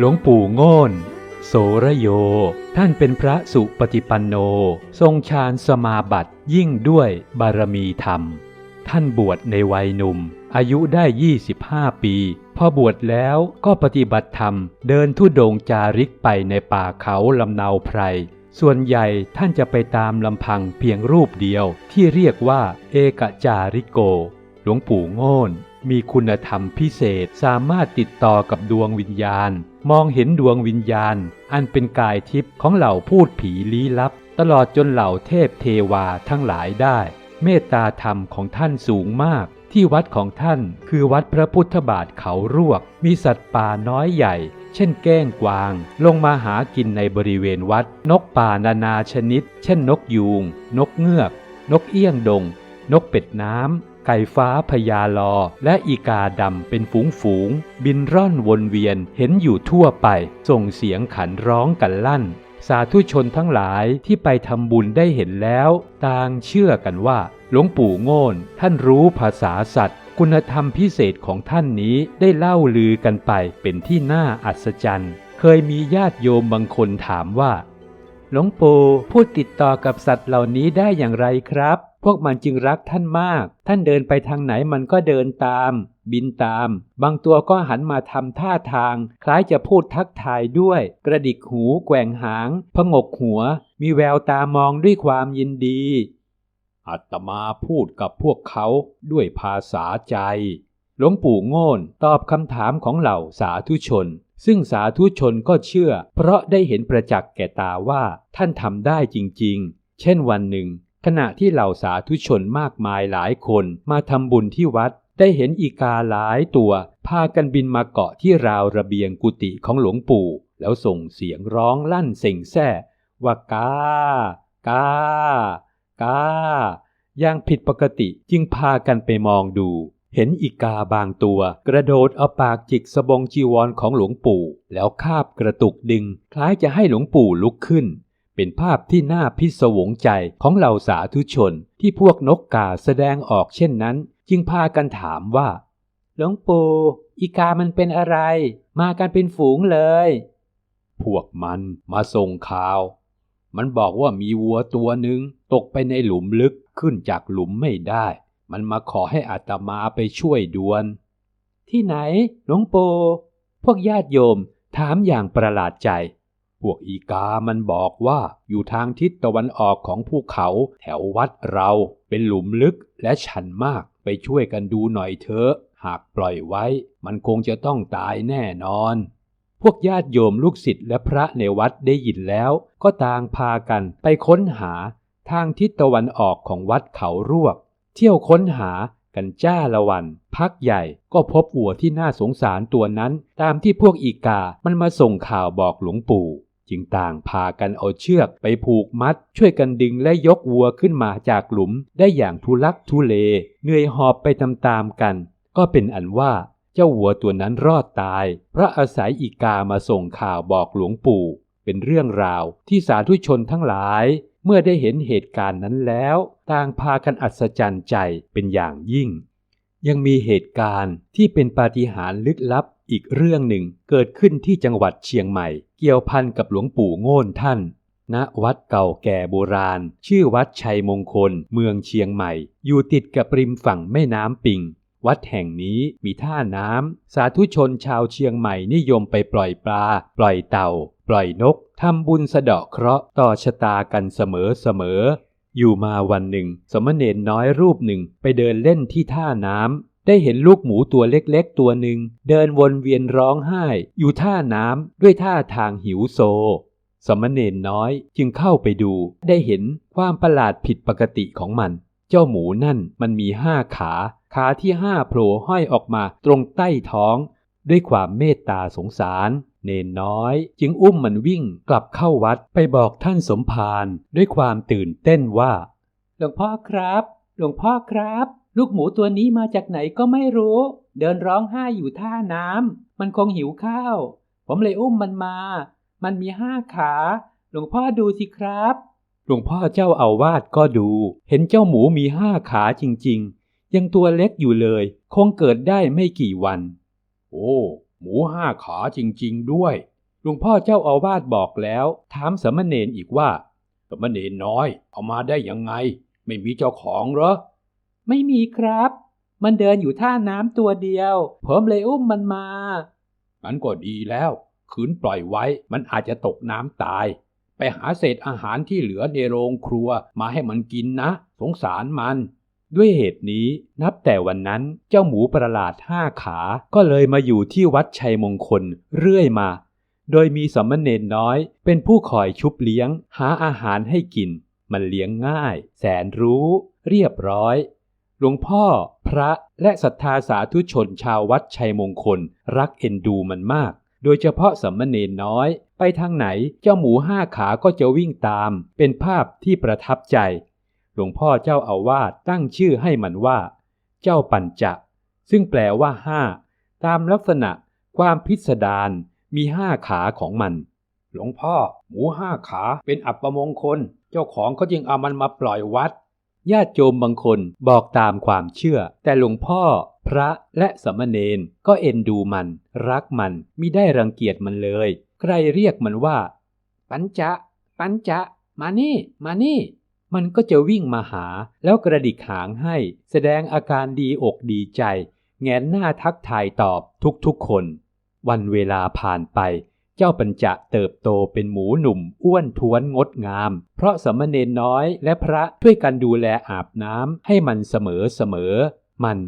หลวงปู่โง่นโสระโย ท่านเป็นพระสุปฏิปันโน ทรงฌานสมาบัติยิ่งด้วยบารมีธรรม ท่านบวชในวัยหนุ่ม อายุได้ 25 ปี พอบวชแล้วก็ปฏิบัติธรรม เดินทุดงจาริกไปในป่าเขาลำเนาไพร ส่วนใหญ่ท่านจะไปตามลำพังเพียงรูปเดียวที่เรียกว่าเอกจาริโก หลวงปู่โง่น มีคุณธรรมพิเศษสามารถติดต่อกับดวงวิญญาณ มองเห็นดวงวิญญาณ อันเป็นกายทิพย์ของเหล่าพูดผีลี้ลับ ตลอดจนเหล่าเทพเทวาทั้งหลายได้ เมตตาธรรมของท่านสูงมาก ที่วัดของท่านคือวัดพระพุทธบาทเขารวก มีสัตว์ป่าน้อยใหญ่ เช่นแก้งกวาง ลงมาหากินในบริเวณวัด นกป่านานาชนิด เช่นนกยูง นกเงือก นกเอี้ยงดง นกเป็ดน้ำ ไก่ฟ้าพญาลอ และอีกาดำเป็นฝูงฝูงๆบินร่อนวนเวียนเห็นอยู่ทั่วไป ส่งเสียงขันร้องกันลั่น สาธุชนทั้งหลายที่ไปทำบุญได้เห็นแล้ว ต่างเชื่อกันว่า หลวงปู่โง่นท่านรู้ภาษาสัตว์ คุณธรรมพิเศษของท่านนี้ได้เล่าลือกันไปเป็นที่น่าอัศจรรย์ เคยมีญาติโยมบางคนถามว่า หลวงปู่พูดติดต่อกับสัตว์เหล่านี้ได้อย่างไรครับ พวกมันจึงรักท่านมาก ท่านเดินไปทางไหนมันก็เดินตาม บินตาม บางตัวก็หันมาทำท่าทาง คล้ายจะพูดทักทายด้วย กระดิกหูแกว่งหาง พงกหัว มีแววตามองด้วยความยินดีอาตมาพูดกับพวกเขาด้วยภาษาใจ หลวงปู่โง่นตอบคำถามของเหล่าสาธุชน ซึ่งสาธุชนก็เชื่อ เพราะได้เห็นประจักษ์แก่ตาว่าท่านทำได้จริง ๆ เช่นวันหนึ่ง ขณะที่เหล่าสาธุชนมากมายหลายคนมาทำบุญที่วัด ได้เห็นอีกาหลายตัว พากันบินมาเกาะที่ราวระเบียงกุฏิของหลวงปู่ แล้วส่งเสียงร้องลั่นเส่งแซ่ว่ากากากาอย่างผิดปกติจึงพากันไปมองดู เห็นอีกาบางตัว กระโดดเอาปากจิกสบงจีวรของหลวงปู่ แล้วคาบกระตุกดึง คล้ายจะให้หลวงปู่ลุกขึ้น เป็นภาพที่น่าพิศวงใจของเหล่าสาธุชนที่พวกนกกาแสดงออกเช่นนั้น จึงพากันถามว่า หลวงปู่อีกามันเป็นอะไร มากันเป็นฝูงเลย พวกมันมาส่งข่าว มันบอกว่ามีวัวตัวหนึ่งตกไปในหลุมลึกขึ้นจากหลุมไม่ได้ มันมาขอให้อาตมาไปช่วยด่วน ที่ไหนหลวงโป่พวกญาติโยมถามอย่างประหลาดใจ พวกอีกามันบอกว่าอยู่ทางทิศตะวันออกของภูเขาแถววัดเราเป็นหลุมลึกและชันมากไปช่วยกันดูหน่อยเถอะ หากปล่อยไว้ มันคงจะต้องตายแน่นอน พวกญาติโยมลูกศิษย์และพระในวัดได้ยินแล้ว ก็ต่างพากันไปค้นหาทางทิศตะวันออกของวัดเขารวก เที่ยวค้นหากันจ้าละวัน พักใหญ่ก็พบวัวที่น่าสงสารตัวนั้น ตามที่พวกอีกามันมาส่งข่าวบอกหลวงปู่ จึงต่างพากันเอาเชือกไปผูกมัด ช่วยกันดึงและยกวัวขึ้นมาจากหลุมได้อย่างทุลักทุเล เหนื่อยหอบไปตามๆกัน ก็เป็นอันว่าเจ้าวัวตัวนั้นรอดตาย เพราะอาศัยอีกามาส่งข่าวบอกหลวงปู่ เป็นเรื่องราวที่สาธุชนทั้งหลาย เมื่อได้เห็นเหตุการณ์นั้นแล้ว ต่างพากันอัศจรรย์ใจเป็นอย่างยิ่ง ยังมีเหตุการณ์ที่เป็นปาฏิหาริย์ลึกลับอีกเรื่องหนึ่งเกิดขึ้นที่จังหวัดเชียงใหม่ เกี่ยวพันกับหลวงปู่โง่นท่าน ณ วัดเก่าแก่โบราณ ชื่อวัดชัยมงคล เมืองเชียงใหม่ อยู่ติดกับริมฝั่งแม่น้ำปิง วัดแห่งนี้มีท่าน้ำ สาธุชนชาวเชียงใหม่นิยมไปปล่อยปลา ปล่อยเต่า ปล่อยนก ทำบุญสะเดาะเคราะห์ต่อชะตากันเสมอเสมอ อยู่มาวันหนึ่ง สมณเณรน้อยรูปหนึ่งไปเดินเล่นที่ท่าน้ำได้เห็นลูกหมูตัวเล็กๆ ตัวหนึ่ง เดินวนเวียนร้องไห้ อยู่ท่าน้ำด้วยท่าทางหิวโซ สมณเณรน้อยจึงเข้าไปดู ได้เห็นความประหลาดผิดปกติของมัน เจ้าหมูนั่นมันมีห้าขา ขาที่ห้าโผล่ห้อยออกมาตรงใต้ท้อง ด้วยความเมตตาสงสาร เนนน้อย จึงอุ้มมันวิ่งกลับเข้าวัดไปบอกท่านสมภารด้วยความตื่นเต้นว่า หลวงพ่อครับ หลวงพ่อครับ ลูกหมูตัวนี้มาจากไหนก็ไม่รู้ เดินร้องไห้อยู่ท่าน้ำมันคงหิวข้าว ผมเลยอุ้มมันมา มันมีห้าขา หลวงพ่อดูสิครับ หลวงพ่อเจ้าอาวาสก็ดู เห็นเจ้าหมูมีห้าขาจริง ๆ ยังตัวเล็กอยู่เลย คงเกิดได้ไม่กี่วัน โอ้ หมูห้าขาจริงๆด้วย หลวงพ่อเจ้าอาวาสบอกแล้ว ถามสามเณรอีกว่า สมณเณรน้อย เอามาได้ยังไง ไม่มีเจ้าของเหรอ ไม่มีครับ มันเดินอยู่ท่าน้ำตัวเดียว ผมเลยอุ้มมันมางั้นก็ดีแล้ว ขืนปล่อยไว้ มันอาจจะตกน้ำตาย ไปหาเศษอาหารที่เหลือในโรงครัวมาให้มันกินนะ สงสารมัน ด้วยเหตุนี้นับแต่วันนั้นเจ้าหมูประหลาดห้าขา ก็เลยมาอยู่ที่วัดชัยมงคลเรื่อยมา โดยมีสามเณรน้อยเป็นผู้คอยชุบเลี้ยง หาอาหารให้กิน มันเลี้ยงง่าย แสนรู้ เรียบร้อย หลวงพ่อ พระและศรัทธาสาธุชนชาววัดชัยมงคล รักเอ็นดูมันมาก โดยเฉพาะสามเณรน้อย ไปทางไหนเจ้าหมูห้าขาก็จะวิ่งตาม เป็นภาพที่ประทับใจ หลวงพ่อเจ้าอาวาสตั้งชื่อให้มันว่า เจ้าปัญจะซึ่งแปลว่าห้าตามลักษณะความพิสดารมีห้าขาของมัน หลวงพ่อ หมูห้าขาเป็นอัปมงคล เจ้าของเขาจึงเอามันมาปล่อยวัดญาติโยมบางคนบอกตามความเชื่อ แต่หลวงพ่อ พระและสามเณรก็เอ็นดูมัน รักมันมิได้รังเกียจมันเลย ใครเรียกมันว่า ปัญจะ ปัญจะ มานี่ มานี่ มันก็จะวิ่งมาหาแล้วกระดิกหางให้ แสดงอาการดีอกดีใจ แงนหน้าทักทายตอบทุกๆคน วันเวลาผ่านไป เจ้าปัญจะเติบโตเป็นหมูหนุ่ม อ้วนท้วนงดงาม เพราะสามเณรน้อยและพระช่วยกันดูแลอาบน้ำให้มันเสมอเสมอ มัน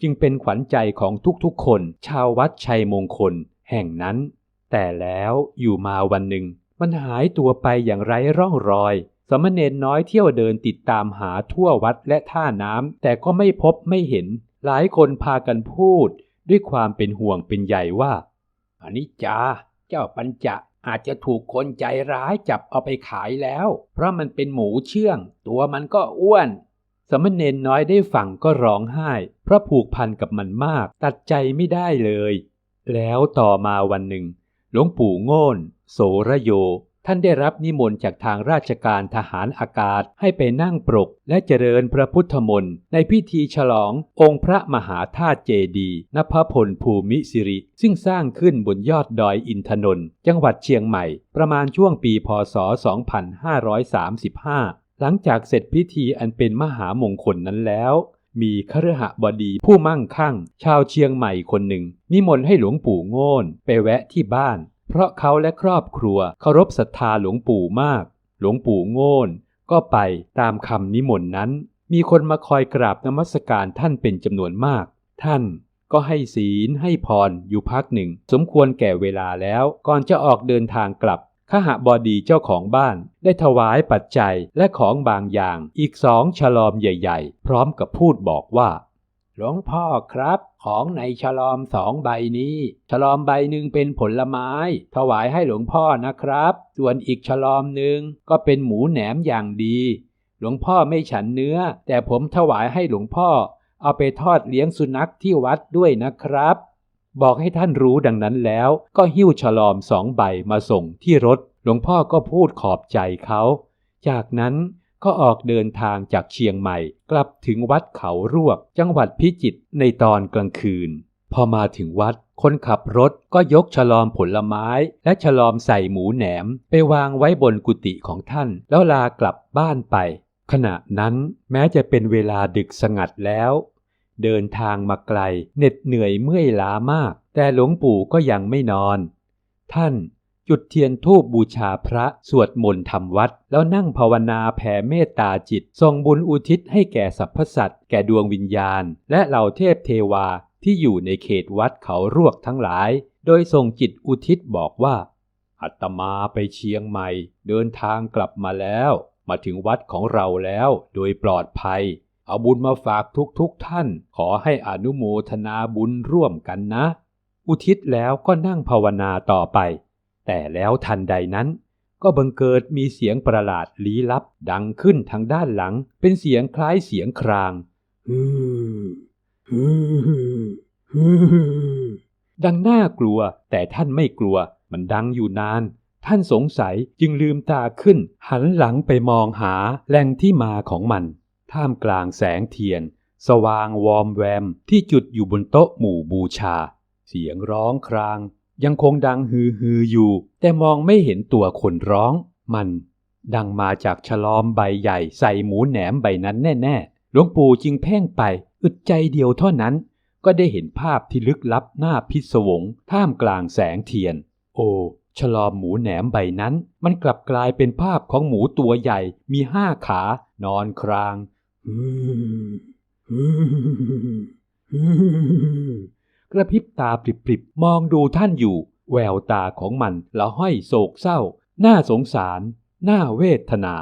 จึงเป็นขวัญใจของทุกๆคน ชาววัดชัยมงคล แห่งนั้น แต่แล้วอยู่มาวันหนึ่ง มันหายตัวไปอย่างไร้ร่องรอย สามเณรน้อยเที่ยวเดินติดตามหาทั่ววัดและท่าน้ำแต่ก็ไม่พบไม่เห็น หลายคนพากันพูด ด้วยความเป็นห่วงเป็นใยว่าอันนี้จาเจ้าปัญจะอาจจะถูกคนใจร้ายจับเอาไปขายแล้ว เพราะมันเป็นหมูเชื่อง ตัวมันก็อ้วนสามเณรน้อยได้ฟังก็ร้องไห้ เพราะผูกพันกับมันมากตัดใจไม่ได้เลย แล้วต่อมาวันหนึ่งหลวงปู่โง่น โสระโย ท่านได้รับนิมนต์จากทางราชการทหารอากาศให้ไปนั่งปรกและเจริญพระพุทธมนต์ในพิธีฉลององค์พระมหาธาตุเจดีนภพลภูมิสิริ ซึ่งสร้างขึ้นบนยอดดอยอินทนนท์จังหวัดเชียงใหม่ ประมาณช่วงปีพศ 2535 หลังจากเสร็จพิธีอันเป็นมหามงคลนั้นแล้วมีคฤหบดีผู้มั่งคั่ง ชาวเชียงใหม่คนหนึ่ง นิมนต์ให้หลวงปู่โง่นไปแวะที่บ้าน เพราะเขาและครอบครัวเคารพศรัทธาหลวงปู่มาก หลวงปู่โง่นก็ไปตามคำนิมนต์นั้น มีคนมาคอยกราบนมัสการท่านเป็นจำนวนมาก ท่านก็ให้ศีลให้พรอยู่พักหนึ่ง สมควรแก่เวลาแล้วก่อนจะออกเดินทางกลับขหบดีเจ้าของบ้าน ได้ถวายปัจจัยและของบางอย่างอีกสองฉลอมใหญ่ ๆ พร้อมกับพูดบอกว่า หลวงพ่อครับ ของในฉลอมสองใบนี้ ฉลอมใบหนึ่งเป็นผลไม้ ถวายให้หลวงพ่อนะครับ ส่วนอีกฉลอมหนึ่งก็เป็นหมูแหนมอย่างดี หลวงพ่อไม่ฉันเนื้อ แต่ผมถวายให้หลวงพ่อ เอาไปทอดเลี้ยงสุนัขที่วัดด้วยนะครับ บอกให้ท่านรู้ดังนั้นแล้ว ก็หิ้วฉลอมสองใบมาส่งที่รถ หลวงพ่อก็พูดขอบใจเขา จากนั้น ก็ออกเดินทางจากเชียงใหม่ กลับถึงวัดเขารวก จังหวัดพิจิตรในตอนกลางคืน พอมาถึงวัด คนขับรถก็ยกฉลอมผลไม้ และฉลอมใส่หมูแหนม ไปวางไว้บนกุฏิของท่าน แล้วลากลับบ้านไป ขณะนั้นแม้จะเป็นเวลาดึกสงัดแล้ว เดินทางมาไกลเหน็ดเหนื่อยเมื่อยล้ามาก แต่หลวงปู่ก็ยังไม่นอน ท่าน จุดเทียนธูปบูชาพระสวดมนต์ทำวัด แล้วนั่งภาวนาแผ่เมตตาจิตส่งบุญอุทิศให้แก่สรรพสัตว์แก่ดวงวิญญาณ และเหล่าเทพเทวาที่อยู่ในเขตวัดเขารวกทั้งหลาย โดยส่งจิตอุทิศบอกว่าอาตมาไปเชียงใหม่ เดินทางกลับมาแล้ว มาถึงวัดของเราแล้ว โดยปลอดภัย เอาบุญมาฝากทุกๆทท่าน ขอให้อนุโมทนาบุญร่วมกันนะ อุทิศแล้วก็นั่งภาวนาต่อไป แต่แล้วทันใดนั้น ก็บังเกิดมีเสียงประหลาดลี้ลับดังขึ้นทางด้านหลัง เป็นเสียงคล้ายเสียงครางฮือฮือฮือดังน่ากลัวแต่ท่านไม่กลัว มันดังอยู่นาน ท่านสงสัยจึงลืมตาขึ้น หันหลังไปมองหาแหล่งที่มาของมัน ท่ามกลางแสงเทียน สว่างวอมแวมที่จุดอยู่บนโต๊ะหมู่บูชา เสียงร้องคราง ยังคงดังฮือฮืออยู่ แต่มองไม่เห็นตัวคนร้อง มัน ดังมาจากฉลอมใบใหญ่ใส่หมูแหนมใบนั้นแน่ๆหลวงปู่จึงเพ่งไป อึดใจเดียวเท่านั้น ก็ได้เห็นภาพที่ลึกลับหน้าพิศวง ท่ามกลางแสงเทียน โอ้ฉลอมหมูแหนมใบนั้น มันกลับกลายเป็นภาพของหมูตัวใหญ่ มีห้าขา นอนครางฮ กระพริบตาปริบๆ มองดูท่านอยู่ แววตาของมันละห้อยโศกเศร้า น่าสงสาร น่าเวทนา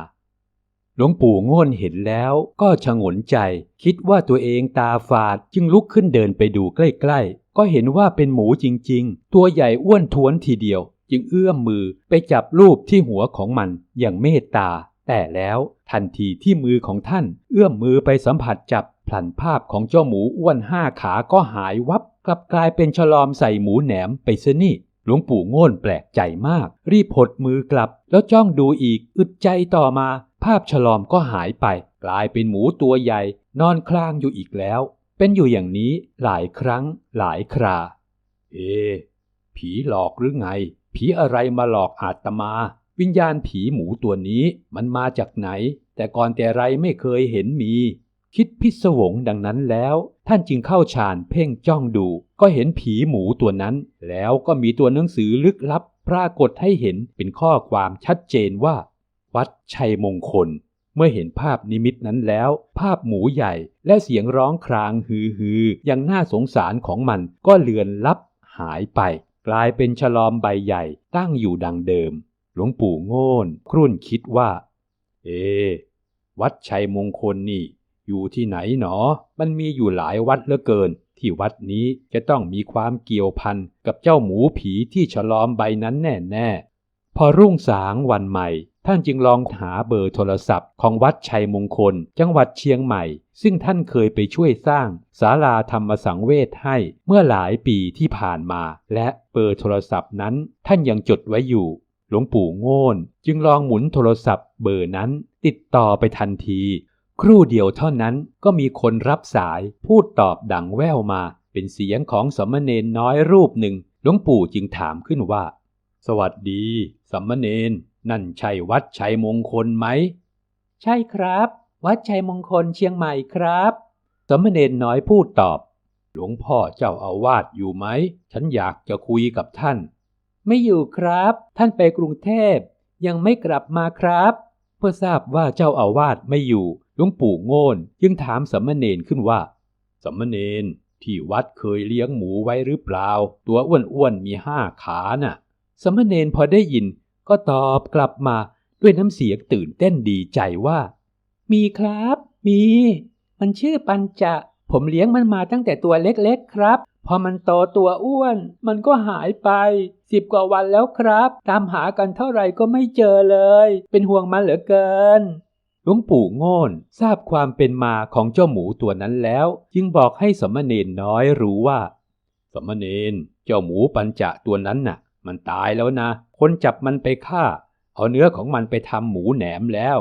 หลวงปู่ง่นเห็นแล้วก็ชงนใจ คิดว่าตัวเองตาฝาดจึงลุกขึ้นเดินไปดูใกล้ๆ ก็เห็นว่าเป็นหมูจริงๆ ตัวใหญ่อ้วนท้วนทีเดียว จึงเอื้อมมือไปจับรูปที่หัวของมันอย่างเมตตา แต่แล้วทันทีที่มือของท่านเอื้อมมือไปสัมผัสจับ พลันภาพของเจ้าหมูอ้วนห้าขาก็หายวับกลับกลายเป็นฉลอมใส่หมูแหนมไปซะนี่หลวงปู่โง่นแปลกใจมาก รีบหดมือกลับ แล้วจ้องดูอีกอึดใจต่อมา ภาพฉลอมก็หายไป กลายเป็นหมูตัวใหญ่ นอนคลางอยู่อีกแล้ว เป็นอยู่อย่างนี้หลายครั้งหลายครา เอ ผีหลอกหรือไง ผีอะไรมาหลอกอาตมา วิญญาณผีหมูตัวนี้มันมาจากไหน แต่ก่อนแต่ไรไม่เคยเห็นมี คิดพิศวงดังนั้นแล้ว ท่านจึงเข้าฌานเพ่งจ้องดู ก็เห็นผีหมูตัวนั้น แล้วก็มีตัวหนังสือลึกลับ ปรากฏให้เห็นเป็นข้อความชัดเจนว่า วัดชัยมงคล เมื่อเห็นภาพนิมิตนั้นแล้ว ภาพหมูใหญ่และเสียงร้องครางฮือฮืออย่างน่าสงสารของมันก็เลือนลับหายไป กลายเป็นฉลอมใบใหญ่ตั้งอยู่ดังเดิม หลวงปู่โง่นครุ่นคิดว่า เอ วัดชัยมงคลนี่ อยู่ที่ไหนหนอ มันมีอยู่หลายวัดเหลือเกิน ที่วัดนี้จะต้องมีความเกี่ยวพันกับเจ้าหมูผีที่ฉลอมใบนั้นแน่ๆพอรุ่งสางวันใหม่ ท่านจึงลองหาเบอร์โทรศัพท์ของวัดชัยมงคล จังหวัดเชียงใหม่ ซึ่งท่านเคยไปช่วยสร้างศาลาธรรมสังเวชให้เมื่อหลายปีที่ผ่านมา และเบอร์โทรศัพท์นั้นท่านยังจดไว้อยู่ หลวงปู่โง่นจึงลองหมุนโทรศัพท์เบอร์นั้น ติดต่อไปทันที ครู่เดียวเท่านั้นก็มีคนรับสายพูดตอบดังแว่วมา เป็นเสียงของสมณเณรน้อยรูปหนึ่งหลวงปู่จึงถามขึ้นว่า สวัสดีสมณเณรนั่นใช่วัดชัยมงคลไหม ใช่ครับ วัดชัยมงคลเชียงใหม่ครับ สมณเณรน้อยพูดตอบ หลวงพ่อเจ้าอาวาสอยู่ไหม ฉันอยากจะคุยกับท่าน ไม่อยู่ครับ ท่านไปกรุงเทพยังไม่กลับมาครับ เพื่อทราบว่าเจ้าอาวาสไม่อยู่ หลวงปู่โง่นจึงถามสมณเณรขึ้นว่าสมณเณรที่วัดเคยเลี้ยงหมูไว้หรือเปล่า ตัวอ้วนๆมีห้าขาน่ะสมณเณรพอได้ยินก็ตอบกลับมาด้วยน้ำเสียงตื่นเต้นดีใจว่า มีครับ มี มันชื่อปัญจะ ผมเลี้ยงมันมาตั้งแต่ตัวเล็กๆครับ พอมันโตตัวอ้วน มันก็หายไปสิบกว่าวันแล้วครับ ตามหากันเท่าไหร่ก็ไม่เจอเลย เป็นห่วงมันเหลือเกิน ลวงปู่โง่นทราบความเป็นมาของเจ้าหมูตัวนั้นแล้ว จึงบอกให้สมณเณรน้อยรู้ว่า สมณเณรเจ้าหมูปัญจะตัวนั้นน่ะ มันตายแล้วนะ คนจับมันไปฆ่า เอาเนื้อของมันไปทำหมูแหนมแล้ว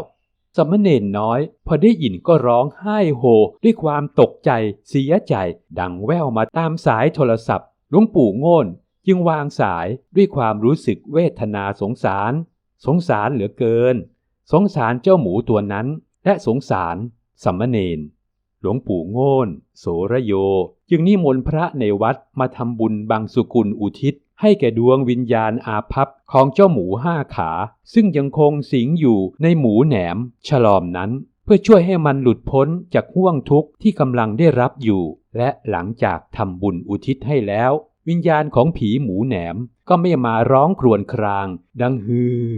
สมณเณรน้อย พอได้ยินก็ร้องไห้โฮ ด้วยความตกใจเสียใจ ดังแว่วมาตามสายโทรศัพท์หลวงปู่โง่นจึงวางสายด้วยความรู้สึกเวทนาสงสาร สงสารเหลือเกิน สงสารเจ้าหมูตัวนั้น และสงสารสัมณเณรหลวงปู่โง่นโสระโย จึงนิมนต์พระในวัดมาทำบุญบางสุกุลอุทิศ ให้แก่ดวงวิญญาณอาภัพของเจ้าหมูห้าขา ซึ่งยังคงสิงอยู่ในหมูแหนม ฉลอมนั้น เพื่อช่วยให้มันหลุดพ้นจากห่วงทุกข์ที่กำลังได้รับอยู่ และหลังจากทำบุญอุทิศให้แล้ว วิญญาณของผีหมูแหนมก็ไม่มาร้องครวญคราง ดังฮือ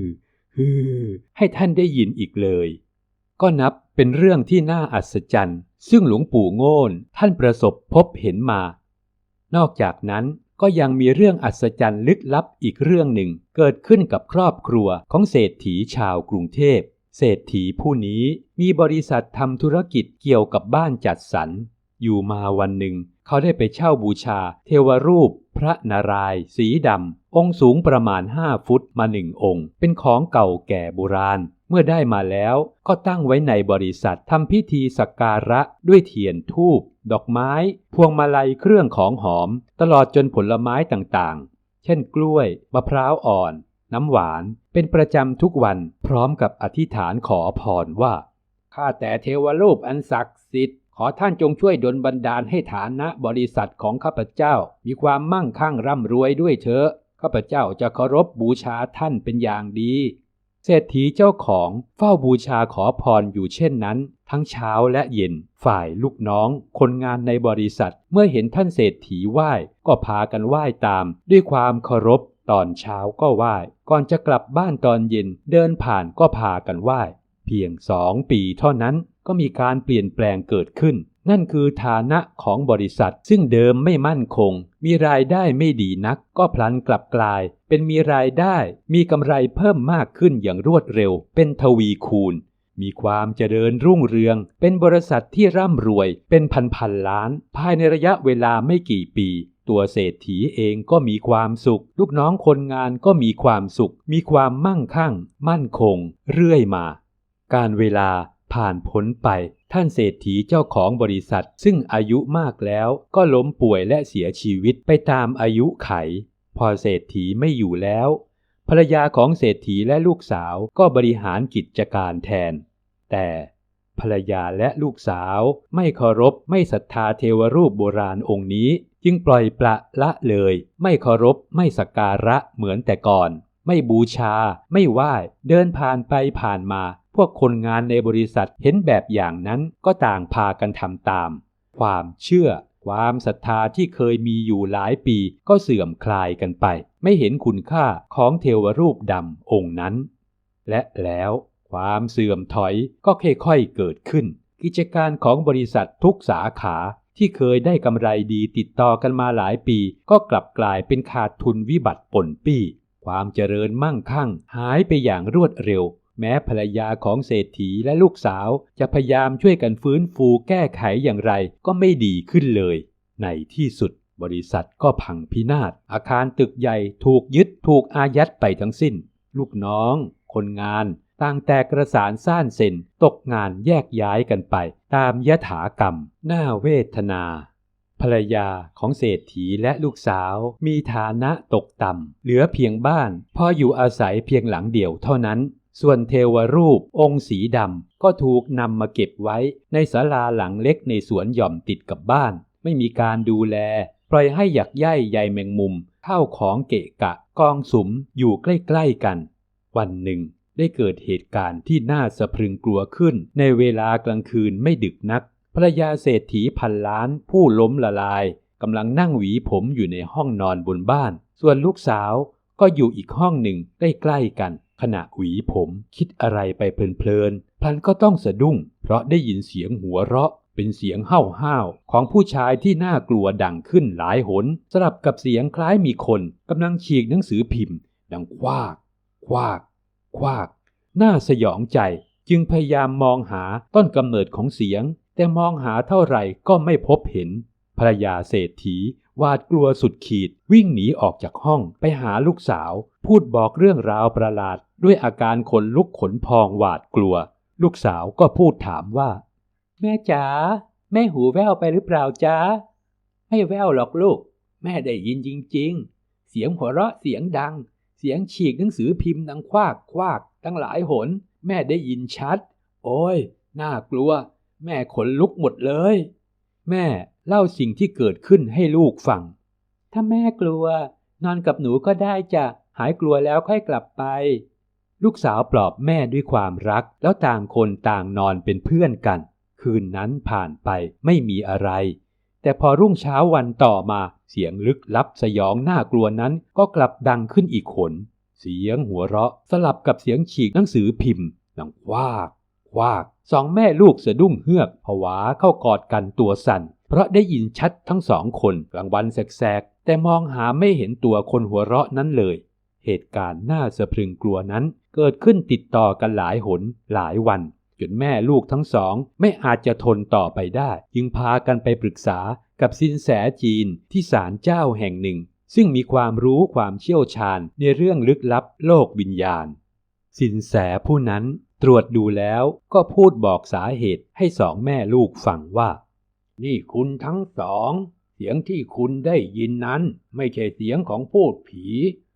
ฮือให้ท่านได้ยินอีกเลย ก็นับเป็นเรื่องที่น่าอัศจรรย์ ซึ่งหลวงปู่โง่นท่านประสบพบเห็นมา นอกจากนั้นก็ยังมีเรื่องอัศจรรย์ลึกลับอีกเรื่องหนึ่งเกิดขึ้นกับครอบครัวของเศรษฐีชาวกรุงเทพ เศรษฐีผู้นี้มีบริษัททำธุรกิจเกี่ยวกับบ้านจัดสรร อยู่มาวันหนึ่ง เขาได้ไปเช่าบูชา เทวรูป พระนารายณ์สีดำ องค์สูงประมาณห้าฟุตมาหนึ่งองค์ เป็นของเก่าแก่โบราณ เมื่อได้มาแล้วก็ตั้งไว้ในบริษัททำพิธีสักการะด้วยเทียนทูบดอกไม้ พวงมาลัยเครื่องของหอม ตลอดจนผลไม้ต่างๆ เช่นกล้วย มะพร้าวอ่อน น้ำหวาน เป็นประจำทุกวันพร้อมกับอธิษฐานขอพรว่า ข้าแต่เทวรูปอันศักดิ์สิทธิ์ขอท่านจงช่วยดลบันดาลให้ฐานะบริษัทของข้าพเจ้า มีความมั่งคั่งร่ำรวยด้วยเถอะ ข้าพเจ้าจะเคารพบูชาท่านเป็นอย่างดี เศรษฐีเจ้าของเฝ้าบูชาขอพรอยู่เช่นนั้น ทั้งเช้าและเย็น ฝ่ายลูกน้อง คนงานในบริษัทเมื่อเห็นท่านเศรษฐีไหว้ ก็พากันไหว้ตาม ด้วยความเคารพ ตอนเช้าก็ไหว้ ก่อนจะกลับบ้านตอนเย็น เดินผ่านก็พากันไหว้ เพียงสองปีเท่านั้นก็มีการเปลี่ยนแปลงเกิดขึ้น นั่นคือฐานะของบริษัท ซึ่งเดิมไม่มั่นคง มีรายได้ไม่ดีนัก ก็พลันกลับกลาย เป็นมีรายได้ มีกำไรเพิ่มมากขึ้นอย่างรวดเร็ว เป็นทวีคูณ มีความเจริญรุ่งเรือง เป็นบริษัทที่ร่ำรวย เป็นพันพันล้าน ภายในระยะเวลาไม่กี่ปี ตัวเศรษฐีเองก็มีความสุข ลูกน้องคนงานก็มีความสุข มีความมั่งคั่ง มั่นคง เรื่อยมา การเวลา ผ่านพ้นไป ท่านเศรษฐีเจ้าของบริษัท ซึ่งอายุมากแล้วก็ล้มป่วยและเสียชีวิตไปตามอายุไข พอเศรษฐีไม่อยู่แล้ว ภรรยาของเศรษฐีและลูกสาวก็บริหารกิจการแทน แต่ภรรยาและลูกสาวไม่เคารพไม่ศรัทธาเทวรูปโบราณองค์นี้ จึงปล่อยปละละเลย ไม่เคารพไม่สักการะเหมือนแต่ก่อน ไม่บูชา ไม่ไหว้เดินผ่านไปผ่านมา วกคนงานในบริษัทเห็นแบบอย่างนั้นก็ต่างพากันทำตาม ความเชื่อ ความศรัทธาที่เคยมีอยู่หลายปีก็เสื่อมคลายกันไป ไม่เห็นคุณค่าของเทวรูปดำองค์นั้น และแล้วความเสื่อมถอยก็ค่อยๆเกิดขึ้น กิจการของบริษัททุกสาขาที่เคยได้กำไรดีติดต่อกันมาหลายปี ก็กลับกลายเป็นขาดทุนวิบัติป่นปี้ ความเจริญมั่งคั่งหายไปอย่างรวดเร็ว แม้ภรรยาของเศรษฐีและลูกสาวจะพยายามช่วยกันฟื้นฟูแก้ไขอย่างไรก็ไม่ดีขึ้นเลย ในที่สุดบริษัทก็พังพินาศ อาคารตึกใหญ่ถูกยึดถูกอายัดไปทั้งสิ้น ลูกน้อง คนงาน ต่างแตกกระสานซ่านเซ็น ตกงานแยกย้ายกันไป ตามยถากรรมน่าเวทนา ภรรยาของเศรษฐีและลูกสาวมีฐานะตกต่ำ เหลือเพียงบ้าน พออยู่อาศัยเพียงหลังเดียวเท่านั้น ส่วนเทวรูปองค์สีดำก็ถูกนำมาเก็บไว้ในศาลาหลังเล็กในสวนหย่อมติดกับบ้าน ไม่มีการดูแล ปล่อยให้หยักใยใยแมงมุมเข้าของเกะกะกองสุมอยู่ใกล้ๆกัน วันหนึ่ง ได้เกิดเหตุการณ์ที่น่าสะพรึงกลัวขึ้น ในเวลากลางคืนไม่ดึกนักภรยาเศรษฐีพันล้านผู้ล้มละลายกำลังนั่งหวีผมอยู่ในห้องนอนบนบ้าน ส่วนลูกสาวก็อยู่อีกห้องหนึ่งใกล้ๆกัน ขณะหวีผมคิดอะไรไปเพลินๆพลันก็ต้องสะดุ้ง เพราะได้ยินเสียงหัวเราะ เป็นเสียงเห่าๆของผู้ชายที่น่ากลัวดังขึ้นหลายหน สลับกับเสียงคล้ายมีคนกำลังฉีกหนังสือพิมพ์ ดังควาก ควาก ควาก น่าสยองใจจึงพยายามมองหาต้นกำเนิดของเสียง แต่มองหาเท่าไหร่ก็ไม่พบเห็นภรยาเศรษฐี หวาดกลัวสุดขีด วิ่งหนีออกจากห้องไปหาลูกสาว พูดบอกเรื่องราวประหลาด ด้วยอาการขนลุกขนพองหวาดกลัว ลูกสาวก็พูดถามว่า แม่จ๋าแม่หูแว่วไปหรือเปล่าจ๊ะไม่แว่วหรอกลูก แม่ได้ยินจริง ๆ เสียงหัวเราะเสียงดัง เสียงฉีกหนังสือพิมพ์ดังควากควากตั้งหลายหน แม่ได้ยินชัด โอ้ยน่ากลัว แม่ขนลุกหมดเลย แม่ เล่าสิ่งที่เกิดขึ้นให้ลูกฟัง ถ้าแม่กลัว นอนกับหนูก็ได้จ้ะ หายกลัวแล้วค่อยกลับไป ลูกสาวปลอบแม่ด้วยความรัก แล้วต่างคนต่างนอนเป็นเพื่อนกัน คืนนั้นผ่านไปไม่มีอะไร แต่พอรุ่งเช้าวันต่อมาเสียงลึกลับสยองน่ากลัวนั้นก็กลับดังขึ้นอีกขน เสียงหัวเราะ สลับกับเสียงฉีกหนังสือพิมพ์ดังควากควากสองแม่ลูกสะดุ้งเฮือกผวาเข้ากอดกันตัวสั่น เพราะได้ยินชัดทั้งสองคนกลางวันแสกๆแต่มองหาไม่เห็นตัวคนหัวเราะนั้นเลย เหตุการณ์น่าสะพรึงกลัวนั้นเกิดขึ้นติดต่อกันหลายหนหลายวันจนแม่ลูกทั้งสองไม่อาจจะทนต่อไปได้ จึงพากันไปปรึกษากับสินแสจีนที่ศาลเจ้าแห่งหนึ่ง ซึ่งมีความรู้ความเชี่ยวชาญในเรื่องลึกลับโลกวิญญาณ สินแสผู้นั้นตรวจดูแล้วก็พูดบอกสาเหตุให้สองแม่ลูกฟังว่า นี่คุณทั้งสอง เสียงที่คุณได้ยินนั้น ไม่ใช่เสียงของพูดผี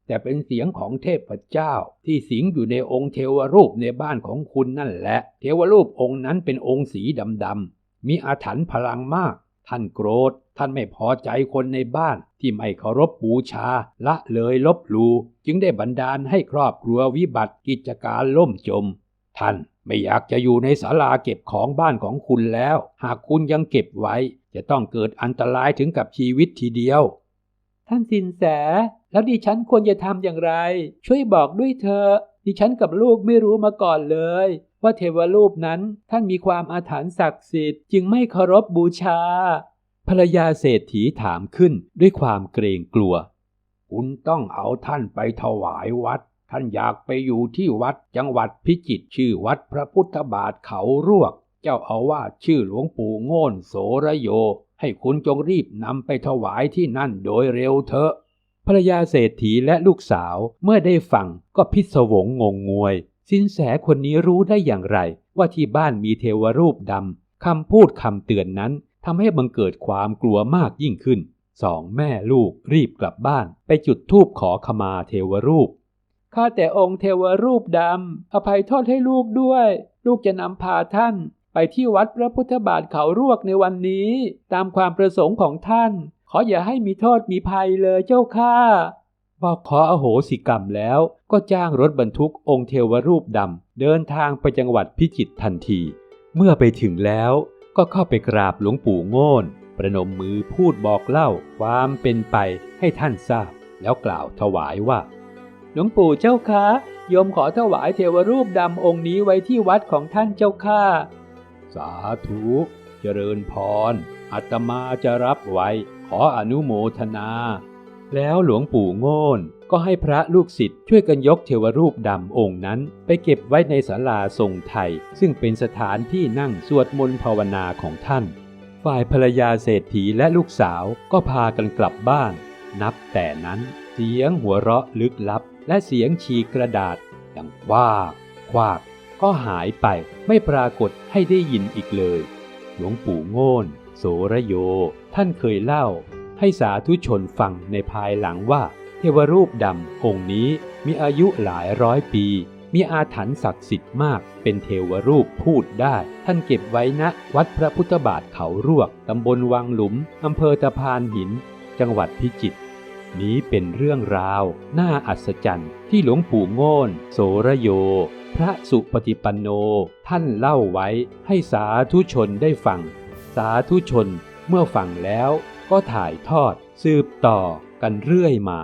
แต่เป็นเสียงของเทพเจ้า ที่สิงอยู่ในองค์เทวรูปในบ้านของคุณนั่นแหละ เทวรูปองค์นั้นเป็นองค์สีดำๆมีอาถรรพ์พลังมาก ท่านโกรธ ท่านไม่พอใจคนในบ้านที่ไม่เคารพบูชา ละเลยลบหลูจึงได้บันดาลให้ครอบครัววิบัติกิจการล่มจม ท่าน ไม่อยากจะอยู่ในศาลาเก็บของบ้านของคุณแล้ว หากคุณยังเก็บไว้ จะต้องเกิดอันตรายถึงกับชีวิตทีเดียว ท่านสินแส แล้วดิฉันควรจะทำอย่างไร ช่วยบอกด้วยเถอะดิฉันกับลูกไม่รู้มาก่อนเลย ว่าเทวรูปนั้นท่านมีความอาถรรพ์ศักดิ์สิทธิ์จึงไม่เคารพบูชา ภรรยาเศรษฐีถามขึ้นด้วยความเกรงกลัว คุณต้องเอาท่านไปถวายวัด ท่านอยากไปอยู่ที่วัดจังหวัดพิจิตรชื่อวัดพระพุทธบาทเขารวก เจ้าอาวาสชื่อหลวงปู่โง่นโสระโย ให้คุณจงรีบนำไปถวายที่นั่นโดยเร็วเถอะภรรยาเศรษฐีและลูกสาวเมื่อได้ฟังก็พิศวงงงงวย สินแสคนนี้รู้ได้อย่างไร ว่าที่บ้านมีเทวรูปดำคำพูดคำเตือนนั้นทำให้บังเกิดความกลัวมากยิ่งขึ้นสองแม่ลูกรีบกลับบ้านไปจุดธูปขอขมาเทวรูป ข้าแต่องค์เทวรูปดำ อภัยโทษให้ลูกด้วย ลูกจะนำพาท่านไปที่วัดพระพุทธบาทเขารวกในวันนี้ ตามความประสงค์ของท่าน ขออย่าให้มีโทษมีภัยเลยเจ้าข้าบอกขออโหสิกรรมแล้ว ก็จ้างรถบรรทุกองค์เทวรูปดำ เดินทางไปจังหวัดพิจิตรทันที เมื่อไปถึงแล้วก็เข้าไปกราบหลวงปู่โง่นประนมมือพูดบอกเล่าความเป็นไปให้ท่านทราบ แล้วกล่าวถวายว่า หลวงปู่เจ้าคะโยมขอถวายเทวรูปดำองค์นี้ไว้ที่วัดของท่านเจ้าข้าสาธุเจริญพร อัตมาจะรับไว้ ขออนุโมทนา แล้วหลวงปู่โง่นก็ให้พระลูกศิษย์ช่วยกันยกเทวรูปดำองค์นั้น ไปเก็บไว้ในศาลาทรงไทย ซึ่งเป็นสถานที่นั่งสวดมนต์ภาวนาของท่าน ฝ่ายภรรยาเศรษฐีและลูกสาวก็พากันกลับบ้าน นับแต่นั้นเสียงหัวเราะลึกลับ และเสียงฉีกกระดาษดังว้ากควากก็หายไปไม่ปรากฏให้ได้ยินอีกเลย หลวงปู่โง่นโสระโย ท่านเคยเล่า ให้สาธุชนฟังในภายหลังว่า เทวรูปดำองค์นี้มีอายุหลายร้อยปี มีอาถรรพ์ศักดิ์สิทธิ์มาก เป็นเทวรูปพูดได้ ท่านเก็บไว้ณวัดพระพุทธบาทเขารวกตำบลวังหลุมอำเภอตะพานหิน จังหวัดพิจิตร นี้เป็นเรื่องราว น่าอัศจรรย์ที่หลวงปู่โง่นโสระโย พระสุปฏิปันโน ท่านเล่าไว้ให้สาธุชนได้ฟัง สาธุชนเมื่อฟังแล้วก็ถ่ายทอดสืบต่อกันเรื่อยมา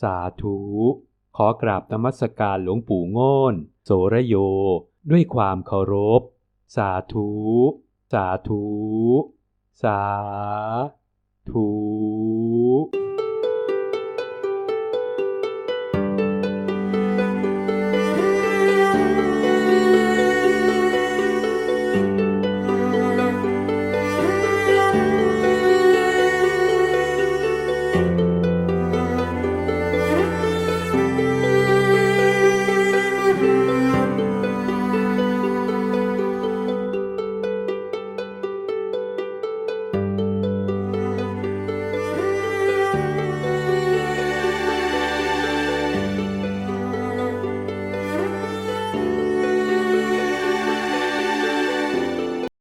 สาธุ ขอกราบนมัสการหลวงปู่โง่นโสระโย ด้วยความเคารพ สาธุ สาธุ สาธุ